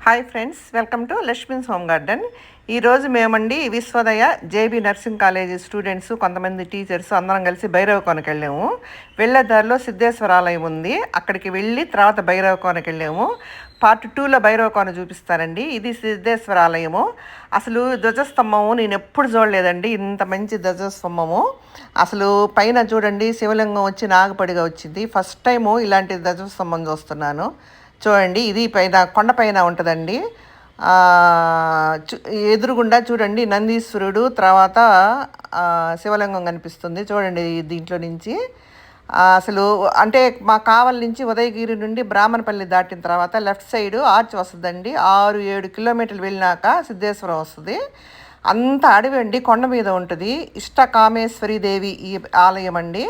hi friends welcome to Lakshmi's home garden ఈరోజు మేమండి Vishwodaya JB nursing college students కొంతమంది teachers అందరం కలిసి భైరవ కోనకి వెళ్ళాము. వెళ్ళే దారిలో సిద్ధేశ్వర ఆలయం ఉంది. అక్కడికి వెళ్ళి తర్వాత భైరవ కోనకి వెళ్ళాము. పార్ట్ టూలో భైరవ కోన ఇది సిద్ధేశ్వర ఆలయము. అసలు ధ్వజస్తంభము నేను ఎప్పుడు చూడలేదండి. ఇంత మంచి ధ్వజస్తంభము. అసలు పైన చూడండి శివలింగం వచ్చి నాగపడిగా వచ్చింది. ఫస్ట్ టైము ఇలాంటి ధ్వజస్తంభం చూస్తున్నాను. చూడండి ఇది పైన కొండపైన ఉంటుందండి. ఎదురుగుండా చూడండి నందీశ్వరుడు తర్వాత శివలింగం కనిపిస్తుంది చూడండి దీంట్లో నుంచి. అసలు అంటే మా కావల నుంచి ఉదయగిరి నుండి బ్రాహ్మణపల్లి దాటిన తర్వాత లెఫ్ట్ సైడ్ ఆర్చ్ వస్తుందండి. ఆరు ఏడు కిలోమీటర్లు వెళ్ళినాక సిద్ధేశ్వరం వస్తుంది. అంత అడవి అండి కొండ మీద ఉంటుంది. ఇష్ట కామేశ్వరి దేవి ఈ ఆలయం అండి.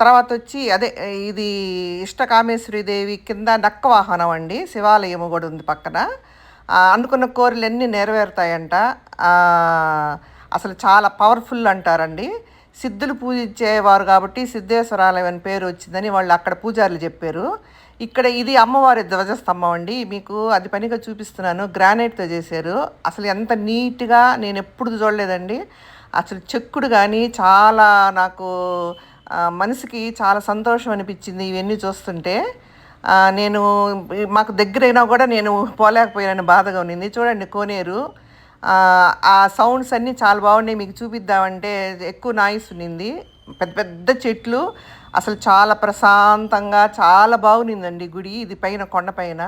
తర్వాత వచ్చి అదే ఇది ఇష్ట కామేశ్వరి దేవి కింద నక్క వాహనం అండి శివాలయం కూడా ఉంది పక్కన. అనుకున్న కోరిలన్నీ నెరవేరుతాయంట. అసలు చాలా పవర్ఫుల్ అంటారండి. సిద్ధులు పూజించేవారు కాబట్టి సిద్ధేశ్వరాలయం అని పేరు వచ్చిందని వాళ్ళు అక్కడ పూజారులు చెప్పారు. ఇక్కడ ఇది అమ్మవారి ధ్వజస్తంభం అండి. మీకు అది పనిగా చూపిస్తున్నాను. గ్రానైట్తో చేశారు. అసలు ఎంత నీట్గా నేను ఎప్పుడు చూడలేదండి. అసలు చెక్కుడు కానీ చాలా నాకు మనసుకి చాలా సంతోషం అనిపించింది ఇవన్నీ చూస్తుంటే. నేను మాకు దగ్గరైనా కూడా నేను పోలేకపోయానని బాధగా ఉన్నింది. చూడండి కోనేరు ఆ, సౌండ్స్ అన్నీ చాలా బాగున్నాయి. మీకు చూపిద్దామంటే ఎక్కువ నాయిస్ ఉన్నింది. పెద్ద పెద్ద చెట్లు అసలు చాలా ప్రశాంతంగా చాలా బాగునిందండి గుడి. ఇది పైన కొండపైన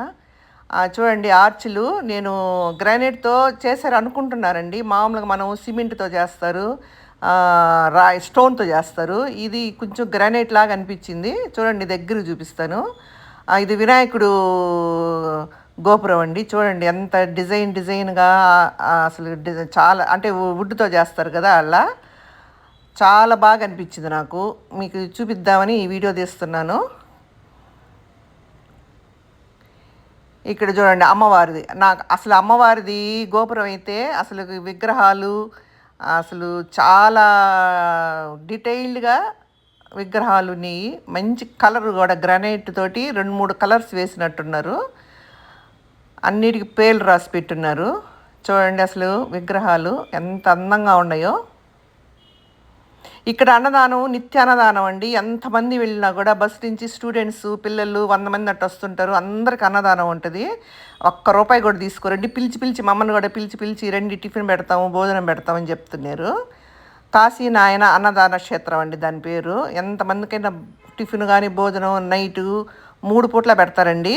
చూడండి ఆర్చ్లు నేను గ్రానైట్తో చేశారు అనుకుంటున్నారండి మామూలుగా మనం సిమెంట్తో చేస్తారు రా స్టోన్తో చేస్తారు. ఇది కొంచెం గ్రానైట్ లాగా అనిపించింది. చూడండి దగ్గర చూపిస్తాను. ఇది వినాయకుడు గోపురం అండి. చూడండి ఎంత డిజైన్ డిజైన్గా అసలు డిజైన్ చాలా అంటే వుడ్తో చేస్తారు కదా అలా. చాలా బాగా అనిపించింది నాకు. మీకు చూపిద్దామని ఈ వీడియో తీస్తున్నాను. ఇక్కడ చూడండి అమ్మవారిది. నాకు అసలు అమ్మవారిది గోపురం అయితే అసలు విగ్రహాలు అసలు చాలా డీటెయిల్డ్గా విగ్రహాలు ఉన్నాయి మంచి కలర్ కూడా గ్రానైట్ తోటి రెండు మూడు కలర్స్ వేసినట్టున్నారు. అన్నిటికి పేర్లు రాసి పెట్టున్నారు. చూడండి అసలు విగ్రహాలు ఎంత అందంగా ఉన్నాయో. ఇక్కడ అన్నదానం నిత్య అన్నదానం అండి. ఎంతమంది వెళ్ళినా కూడా బస్ నుంచి స్టూడెంట్స్ పిల్లలు వంద మంది అట్టు వస్తుంటారు. అందరికి అన్నదానం ఉంటుంది. ఒక్క రూపాయి కూడా తీసుకోరండి. పిలిచి పిలిచి మమ్మల్ని కూడా పిలిచి పిలిచి రండి టిఫిన్ పెడతాము భోజనం పెడతామని చెప్తున్నారు. కాశీ నాయన అన్నదాన క్షేత్రం అండి దాని పేరు. ఎంతమందికైనా టిఫిన్ కానీ భోజనం నైటు మూడు పూట్ల పెడతారండి.